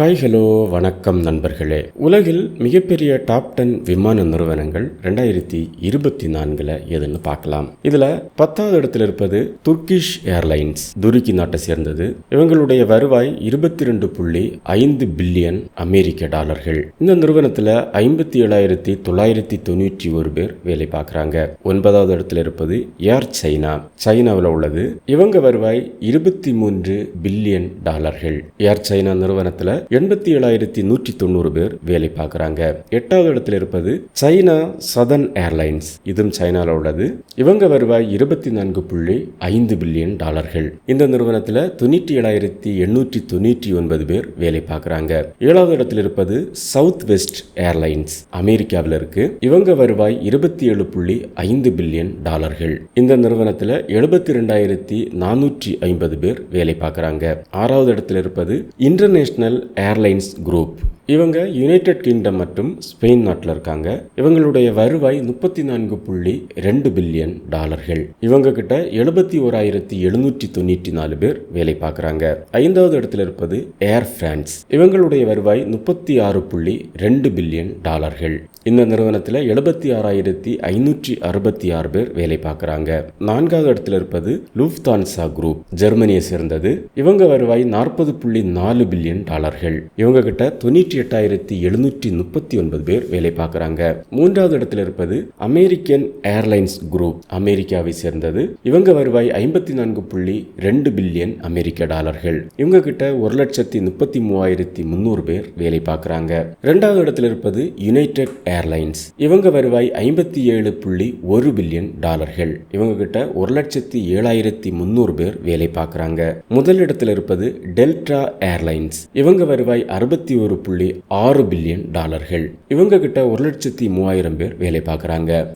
Hi hello வணக்கம் நண்பர்களே. உலகில் மிகப்பெரிய டாப் டென் விமான நிறுவனங்கள் ரெண்டாயிரத்தி இருபத்தி நான்குல எதுன்னு பார்க்கலாம். இதுல பத்தாவது இடத்துல இருப்பது துர்கிஷ் ஏர்லைன்ஸ் துருக்கி நாட்டை சேர்ந்தது. இவங்களுடைய வருவாய் இருபத்தி ரெண்டு புள்ளி ஐந்து பில்லியன் அமெரிக்க டாலர்கள். இந்த நிறுவனத்துல ஐம்பத்தி ஏழாயிரத்தி தொள்ளாயிரத்தி தொண்ணூற்றி ஒரு பேர் வேலை பார்க்குறாங்க. ஒன்பதாவது இடத்துல இருப்பது ஏர் சைனா சைனாவில் உள்ளது. இவங்க வருவாய் இருபத்தி மூன்று பில்லியன் டாலர்கள். ஏர் சைனா நிறுவனத்துல எண்பத்தி ஏழாயிரத்தி நூற்றி தொண்ணூறு பேர் வேலை பார்க்குறாங்க. எட்டாவது இடத்துல இருப்பது சைனா சதன் ஏர்லைன்ஸ். இதுவும் சைனாவில் உள்ளது. இவங்க வருவாய் இருபத்தி நான்கு புள்ளி ஐந்து பில்லியன் டாலர்கள். இந்த நிறுவனத்தில் தொண்ணூற்றி ஏழாயிரத்தி எண்ணூற்றி தொண்ணூற்றி ஒன்பது பேர் வேலை பார்க்குறாங்க. ஏழாவது இடத்துல இருப்பது சவுத் வெஸ்ட் ஏர்லைன்ஸ் அமெரிக்காவில் இருக்கு. இவங்க வருவாய் இருபத்தி ஏழு புள்ளி ஐந்து பில்லியன் டாலர்கள். இந்த நிறுவனத்தில் எழுபத்தி ரெண்டாயிரத்தி நானூற்றி ஐம்பது பேர் வேலை பார்க்குறாங்க. ஆறாவது இடத்துல இருப்பது இன்டர்நேஷனல் ஏர்லைன்ஸ் குரூப் இவங்க யுனைடெட் கிங்டம் மற்றும் ஸ்பெயின் நாட்டில் இருக்காங்க. இவங்களுடைய வருவாய் முப்பத்தி நான்கு புள்ளி ரெண்டு பில்லியன் டாலர்கள். இவங்க கிட்ட எழுபத்தி ஓராயிரத்தி எழுநூற்றி தொண்ணூற்றி நாலு பேர் வேலை பார்க்குறாங்க. ஐந்தாவது இடத்துல இருப்பது ஏர் பிரான்ஸ் இவங்களுடைய வருவாய் முப்பத்தி ஆறு புள்ளி ரெண்டு பில்லியன் டாலர்கள். இந்த நிறுவனத்தில் எழுபத்தி ஆறாயிரத்தி ஐநூற்றி அறுபத்தி ஆறு பேர் வேலை பார்க்குறாங்க. நான்காவது இடத்துல இருப்பது லூஃப்தான்சா குரூப் ஜெர்மனியை சேர்ந்தது. இவங்க வருவாய் நாற்பது புள்ளி நாலு பில்லியன் டாலர்கள். இவங்க கிட்ட தொண்ணூற்றி எட்டாயிரத்தி எழுநூற்றி முப்பத்தி ஒன்பது பேர் வேலை பார்க்குறாங்க. மூன்றாவது இடத்துல இருப்பது அமெரிக்கன் ஏர்லைன்ஸ் குரூப் அமெரிக்காவை சேர்ந்தது. இவங்க வருவாய் ஐம்பத்தி நான்கு புள்ளி ரெண்டு பில்லியன் அமெரிக்க டாலர்கள். இவங்க கிட்ட ஒரு லட்சத்தி முப்பத்தி மூவாயிரத்தி முந்நூறு பேர் வேலை பார்க்குறாங்க. ரெண்டாவது இடத்துல இருப்பது யுனைடெட் ஏர்லைன்ஸ் இவங்க வருவாய் ஐம்பத்தி ஏழு புள்ளி ஒரு பில்லியன் டாலர்கள். இவங்க கிட்ட ஒரு லட்சத்தி ஏழாயிரத்தி முந்நூறு பேர் வேலை பார்க்குறாங்க. முதல் இருப்பது டெல்டா ஏர்லைன்ஸ் இவங்க வருவாய் அறுபத்தி ஒரு புள்ளி புள்ளி ஆறு பில்லியன் டாலர்கள். இவங்க கிட்ட ஒரு லட்சத்தி மூவாயிரம் பேர் வேலை பார்க்குறாங்க.